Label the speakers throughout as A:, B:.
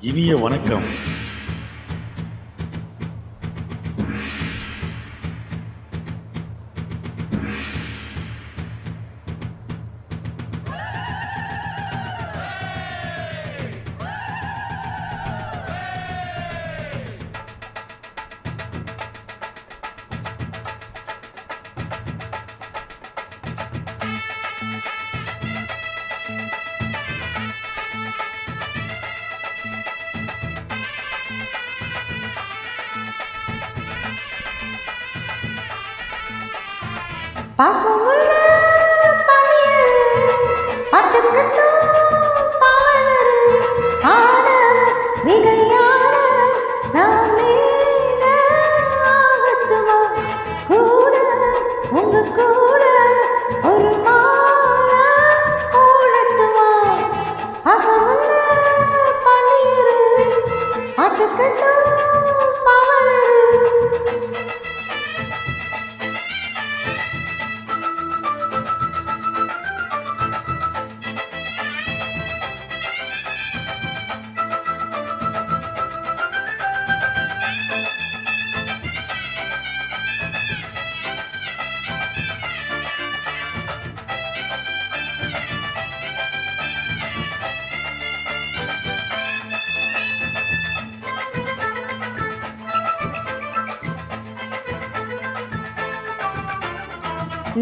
A: இனிய வணக்கம்.
B: Pasa,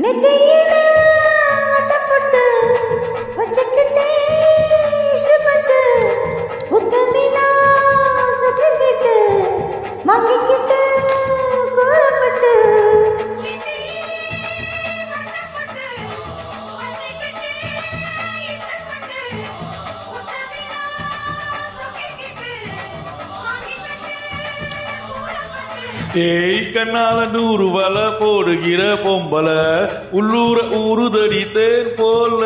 B: ನೆತೆಯಿನ
A: ஏய் கண்ணால நூறு வல போடுகிற பொம்பல உள்ளூர ஊறுதடி தேர் போல.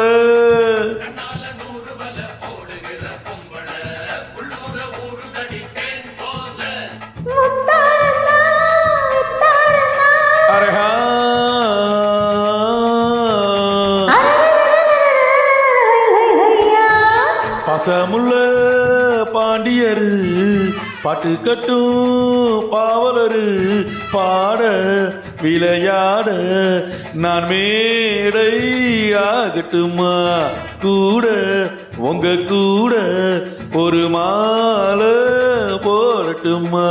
B: பசமுள்ள பாண்டியர்
A: பாட்டு
B: கட்டும்
A: பா பாடு பாட விளையாட நான் மேடை ஆகட்டுமா? கூட உங்க கூட ஒரு மாலை போடட்டுமா?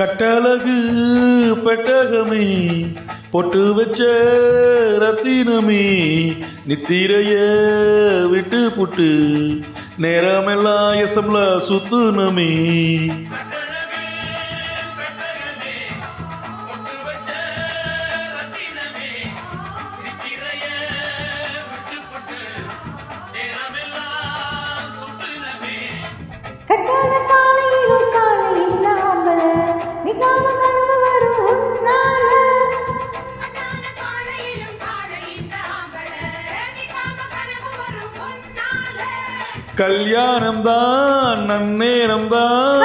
A: கட்டழகு பெட்டகமே பொட்டு வச்ச ரத்தினமே நித்திரைய விட்டு புட்டு நேரமெல்லாம் எசம்ல சுத்துனமே. கல்யாணம் தான் நன்னேரம் தான்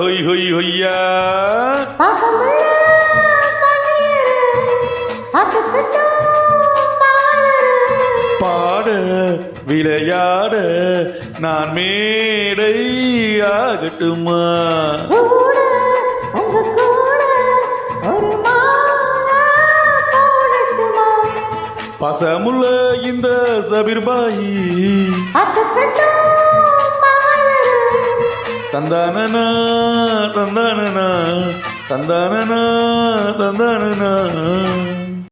A: ஹொய் ஹொய் ஹொய்யா பாட விளையாட நான் மேடை ஆகட்டுமா பாசமுள்ள இந்த சபிர்பாயி. தந்தானனா தந்தானனா தந்தானனா தந்தானனா.